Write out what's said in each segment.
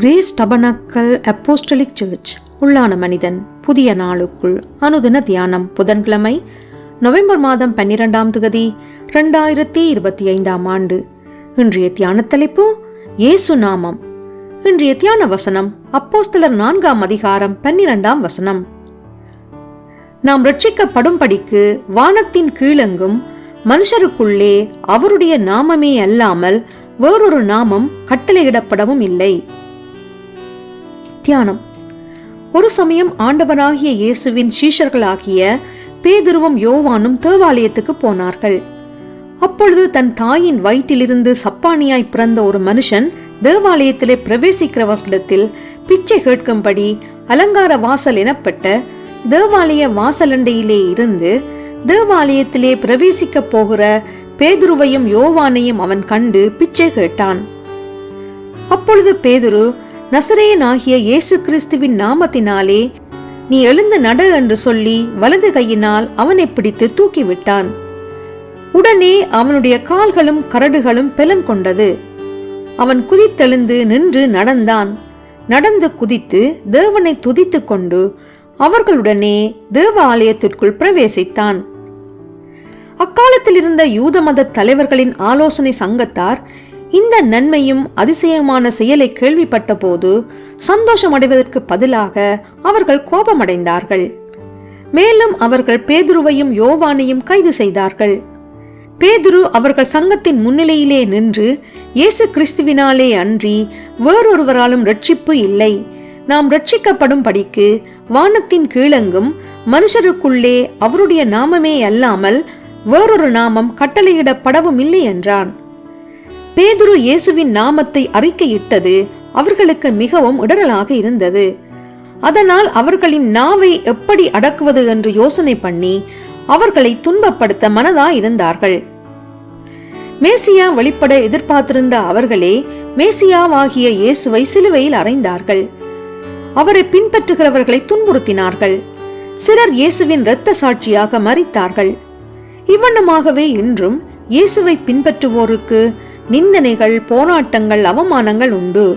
Grace tabernacle apostolic search. உள்ளான மனிதன் புதிய நாளுக்குள் அனுதின தியானம். புதன்கிழமை நவம்பர் மாதம் பன்னிரெண்டாம் தொகுதி ரெண்டாயிரத்தி இருபத்தி ஐந்தாம் ஆண்டு. இன்றைய தியான தலைப்பு இயேசு நாமம். இன்றைய தியான வசனம் அப்போஸ்தலர் நான்காம் அதிகாரம் பன்னிரெண்டாம் வசனம். நாம் ரட்சிக்கப்படும்படிக்கு வானத்தின் கீழெங்கும் மனுஷருக்குள்ளே அவருடைய நாமமே அல்லாமல் வேறொரு நாமம் கட்டளையிடப்படவும் இல்லை. தியானம். ஒரு சமயம் ஆண்டவராகிய இயேசுவின் சீஷர்களாகிய பேதுருவும் யோவானும் தேவாலயத்துக்கு போனார்கள். அப்பொழுது தன் தாயின் வயிற்றிலிருந்து சப்பானியாய் பிறந்த ஒரு மனுஷன் தேவாலயத்திலே பிரவேசிக்கிறவர்களிடத்தில் பிச்சை கேட்கும்படி அலங்கார வாசல் எனப்பட்ட தேவாலய வாசலண்டையிலே இருந்து தேவாலயத்திலே பிரவேசிக்கப் போகிற பேதுருவையும் யோவானையும் அவன் கண்டு பிச்சை கேட்டான். அப்பொழுது பேதுரு நசரேயனாகிய இயேசு கிறிஸ்துவின் நாமத்தினாலே நீ எழுந்து நட என்று சொல்லி வலது கையினால் அவனை பிடித்து தூக்கிவிட்டான். உடனே அவனுடைய கால்களும் கரடுகளும் பெலன் கொண்டது. அவன் குதித்தெழுந்து நின்று நடந்தான். நடந்து குதித்து தேவனை துதித்து கொண்டு அவர்களுடனே தேவ ஆலயத்திற்குள் பிரவேசித்தான். அக்காலத்தில் இருந்த யூத மத தலைவர்களின் ஆலோசனை சங்கத்தார் இந்த நன்மையும் அதிசயமான செயலை கேள்விப்பட்ட போது சந்தோஷம் அடைவதற்கு பதிலாக அவர்கள் கோபமடைந்தார்கள். மேலும் அவர்கள் பேதுருவையும் யோவானையும் கைது செய்தார்கள். பேதுரு அவர்கள் சங்கத்தின் முன்னிலையிலே நின்று இயேசு கிறிஸ்துவினாலே அன்றி வேறொருவராலும் ரட்சிப்பு இல்லை. நாம் ரட்சிக்கப்படும் படிக்கு வானத்தின் கீழெங்கும் மனுஷருக்குள்ளே அவருடைய நாமமே அல்லாமல் வேறொரு நாமம் கட்டளையிடப்படவும் இல்லை என்றான். பேதுரு இயேசுவின் நாமத்தை அறிக்கையிட்டது அவர்களுக்கு மிகவும் இடரலாக இருந்தது. அதனால் அவர்களின் நாவை எப்படி அடக்குவது என்று யோசனை பண்ணி அவர்களை துன்பப்படுத்த மனதா இருந்தார்கள் மேசியா வெளிப்பட எதிர்பார்த்திருந்த அவர்களே மேசியாவாகிய இயேசுவை சிலுவையில் அறைந்தார்கள். அவரை பின்பற்றுகிறவர்களை துன்புறுத்தினார்கள். சிலர் இயேசுவின் இரத்த சாட்சியாக மறித்தார்கள் இவ்வண்ணமாகவே இன்றும் இயேசுவை பின்பற்றுவோருக்கு நிந்தனைகள் போராட்டங்கள் அவமானங்கள் உண்டு.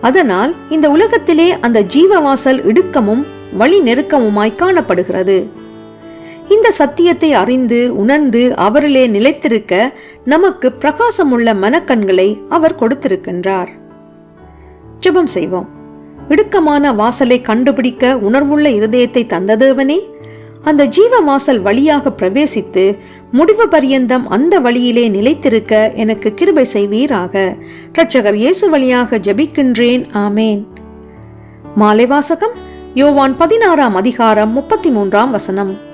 அதனால் இந்த உலகத்திலே அந்த ஜீவவாசல் இடுக்கமும் வழி நெருக்கமுமாய் காணப்படுகிறது. இந்த சத்தியத்தை அறிந்து உணர்ந்து அவரிலே நிலைத்திருக்க நமக்கு பிரகாசமுள்ள மனக்கண்களை அவர் கொடுத்திருக்கின்றார். ஜெபம் செய்வோம். இடுக்கமான வாசலை கண்டுபிடிக்க உணர்வுள்ள இருதயத்தை தந்ததேவனே அந்த ஜீவமாசல் வழியாக பிரவேசித்து முடிவு பரியந்தம் அந்த வழியிலே நிலைத்திருக்க எனக்கு கிருபை செய்வீராக. இரட்சகர் இயேசு வழியாக ஜபிக்கின்றேன். ஆமேன். மாலை வாசகம் யோவான் பதினாறாம் அதிகாரம் முப்பத்தி மூன்றாம் வசனம்.